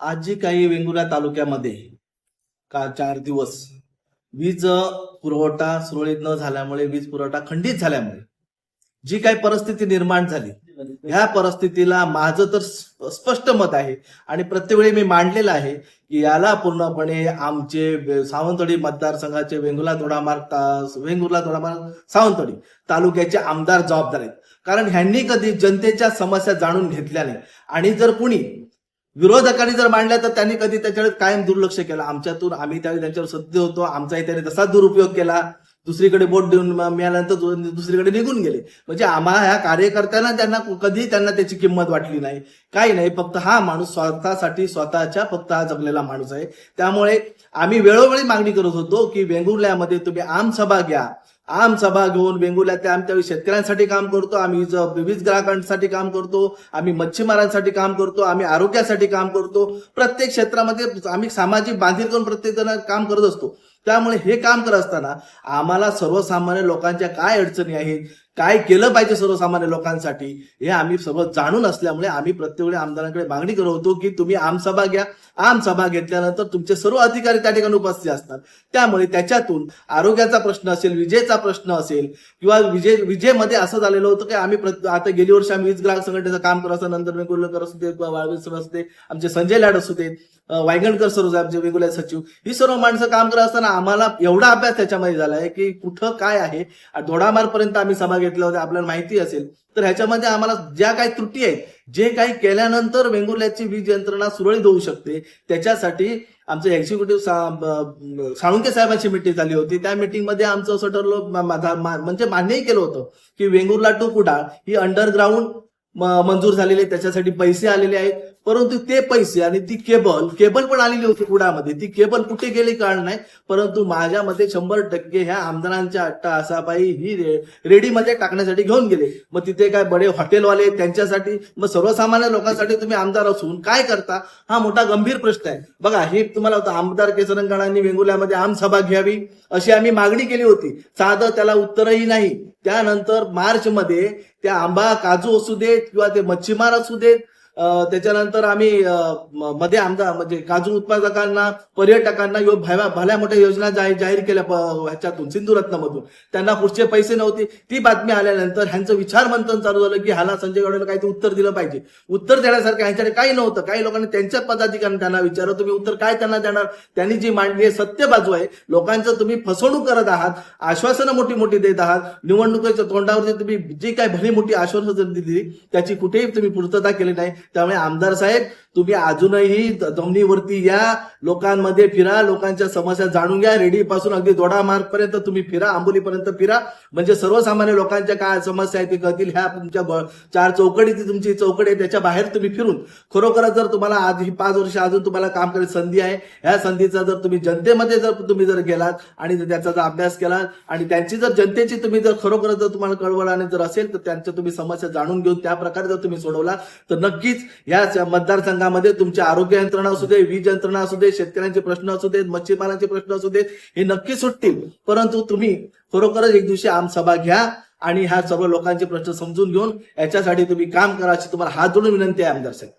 आज जी काही वेंगुर्ला तालुक्यामध्ये का चार दिवस वीज पुरवठा सुरळीत न झाल्यामुळे वीज पुरवठा खंडित झाल्यामुळे जी काही परिस्थिती निर्माण झाली ह्या परिस्थितीला माझं तर स्प- स्पष्ट मत आहे. आणि प्रत्येक वेळी मी मांडलेलं आहे की याला पूर्णपणे आमचे सावंतवाडी मतदारसंघाचे वेंगुला दोडामार्ग वेंगुर्ला दोडामार्ग सावंतवाडी तालुक्याचे आमदार जबाबदार आहेत. कारण ह्यांनी कधी जनतेच्या समस्या जाणून घेतल्या नाही. आणि जर कुणी विरोधकांनी जर मांडल्या तर त्यांनी कधी त्याच्याकडे कायम दुर्लक्ष केलं. आमच्यातून आम्ही त्यावेळी त्यांच्यावर सत्य होतो. आमचाही त्याने तसाच दुरुपयोग केला. दुसरीकडे बोट देऊन मिळाल्यानंतर दुसरीकडे निघून गेले. म्हणजे आम्हा ह्या कार्यकर्त्यांना त्यांना कधी त्यांना त्याची किंमत वाटली नाही. काही नाही. फक्त हा माणूस स्वतःसाठी स्वतःच्या फक्त हा जगलेला माणूस आहे. त्यामुळे आम्ही वेळोवेळी मागणी करत होतो की वेंगुर्ल्यामध्ये तुम्ही आम सभा घ्या. आम सभा घेऊन वेंगुर्ल्यात आम्ही त्यावेळी शेतकऱ्यांसाठी काम करतो आम्ही वीज ग्राहकांसाठी काम करतो आम्ही मच्छीमारांसाठी काम करतो आम्ही आरोग्यासाठी काम करतो. प्रत्येक क्षेत्रामध्ये आम्ही सामाजिक बांधील करून प्रत्येक जण काम करत असतो. त्यामुळे हे काम करत असताना आम्हाला सर्वसामान्य लोकांच्या काय अडचणी आहेत काय केलं पाहिजे सर्वसामान्य लोकांसाठी हे आम्ही सर्व जाणून असल्यामुळे आम्ही प्रत्येक वेळी आमदारांकडे मागणी करत होतो की तुम्ही आमसभा घ्या. आमसभा घेतल्यानंतर तुमचे सर्व अधिकारी त्या ठिकाणी उपस्थित असतात. त्यामुळे त्याच्यातून आरोग्याचा प्रश्न असेल विजेचा प्रश्न असेल किंवा विजे विजेमध्ये असं झालेलं होतं की आम्ही आता गेली वर्षी आम्ही वीज ग्राहक संघटनेचं काम करत असताना नंतर वेंगुर्लेकर असू दे किंवा वाळवी सर असू दे आमचे संजय लाड असू दे वायगणकर सर होते आमचे वेगवेगळे सचिव ही सर्व माणसं काम करत असताना आम्हाला एवढा अभ्यास त्याच्यामध्ये झाला आहे की कुठं काय आहे. दोडामारपर्यंत आम्ही सभा घेतल्या होत्या आपल्याला माहिती असेल. तर ह्याच्यामध्ये आम्हाला ज्या काही त्रुटी आहेत जे काही केल्यानंतर वेंगुर्ल्याची वीज यंत्रणा सुरळीत होऊ शकते त्याच्यासाठी आमचं एक्झिक्युटिव्ह साळुंके साहेबांची मिटिंग झाली होती. त्या मिटिंगमध्ये आमचं असं ठरलं मा- म्हणजे मान्यही केलं होतं की वेंगुर्ला टू कुडाळ ही अंडरग्राऊंड मंजूर झालेली आहे. त्याच्यासाठी पैसे आलेले आहेत. परंतु ते पैसे आणि ती केबल केबल पण आलेली होती कुडामध्ये. ती केबल कुठे गेली कारण नाही परंतु माझ्या मते शंभर टक्के ह्या आमदारांच्या अट्टा असाबाई ही रे- रेडीमध्ये टाकण्यासाठी घेऊन गेले. मग तिथे काय बडे हॉटेलवाले त्यांच्यासाठी मग सर्वसामान्य लोकांसाठी तुम्ही आमदार असून काय करता? हा मोठा गंभीर प्रश्न आहे. बघा हे तुम्हाला होतं आमदार केसरंगणांनी वेंगुल्यामध्ये आमसभा घ्यावी अशी आम्ही मागणी केली होती. साधं त्याला उत्तरही नाही. त्यानंतर मार्च मध्ये त्या आंबा काजू असू देत किंवा ते मच्छीमार असू देत त्याच्यानंतर आम्ही मध्ये आमदार म्हणजे काजू उत्पादकांना पर्यटकांना यो- भल्या भल्या मोठ्या योजना जाहीर जाहीर केल्या ह्याच्यातून सिंधुरत्नमधून. त्यांना पुढचे पैसे नव्हते. ती बातमी आल्यानंतर ह्यांचं विचार मंथन चालू झालं की ह्याला संजय गावडेला काहीतरी उत्तर दिलं पाहिजे. उत्तर देण्यासारखं ह्यांच्याकडे काही नव्हतं. काही लोकांनी त्यांच्या पदाधिकाऱ्यांना त्यांना विचारलं तुम्ही उत्तर काय त्यांना देणार? त्यांनी जी मांडली आहे सत्य बाजू आहे. लोकांचं तुम्ही फसवणूक करत आहात आश्वासनं मोठी मोठी देत आहात. निवडणुकीच्या तोंडावरती तुम्ही जी काय भली मोठी आश्वासनं दिली त्याची कुठेही तुम्ही पूर्तता केली नाही. त्यामुळे आमदार साहेब तुम्ही अजूनही जमिनीवरती या लोकांमध्ये फिरा लोकांच्या समस्या जाणून घ्या रेडी पासून अगदी दोडा मार्ग पर्यंत तुम्ही फिरा आंबोलीपर्यंत फिरा. म्हणजे सर्वसामान्य लोकांच्या काय समस्या आहेत ते कळतील. ह्या तुमच्या ब- चार चौकडी ती तुमची चौकडी आहे त्याच्या बाहेर तुम्ही फिरून. खरोखरच जर तुम्हाला आज ही पाच वर्ष अजून तुम्हाला काम करायची संधी आहे ह्या संधीचा जर तुम्ही जनतेमध्ये जर तुम्ही जर गेलात आणि जर त्याचा जर अभ्यास केलात आणि त्यांची जर जनतेची तुम्ही जर खरोखर जर तुम्हाला कळवळ आणि जर असेल तर त्यांच्या तुम्ही समस्या जाणून घेऊन त्या प्रकारे जर तुम्ही सोडवला तर नक्कीच या मतदारसंघ मतदारसंघामध्ये तुमची आरोग्य यंत्रणा असू दे वीज यंत्रणा असू दे शेतकऱ्यांचे प्रश्न असू देत मच्छीमारांचे प्रश्न असू देत हे नक्की सुटतील. परंतु तुम्ही खरोखरच एक दिवशी आमसभा घ्या आणि ह्या सर्व लोकांचे प्रश्न समजून घेऊन याच्यासाठी तुम्ही काम करा अशी तुम्हाला हात जोडून विनंती आहे आमदार साहेब.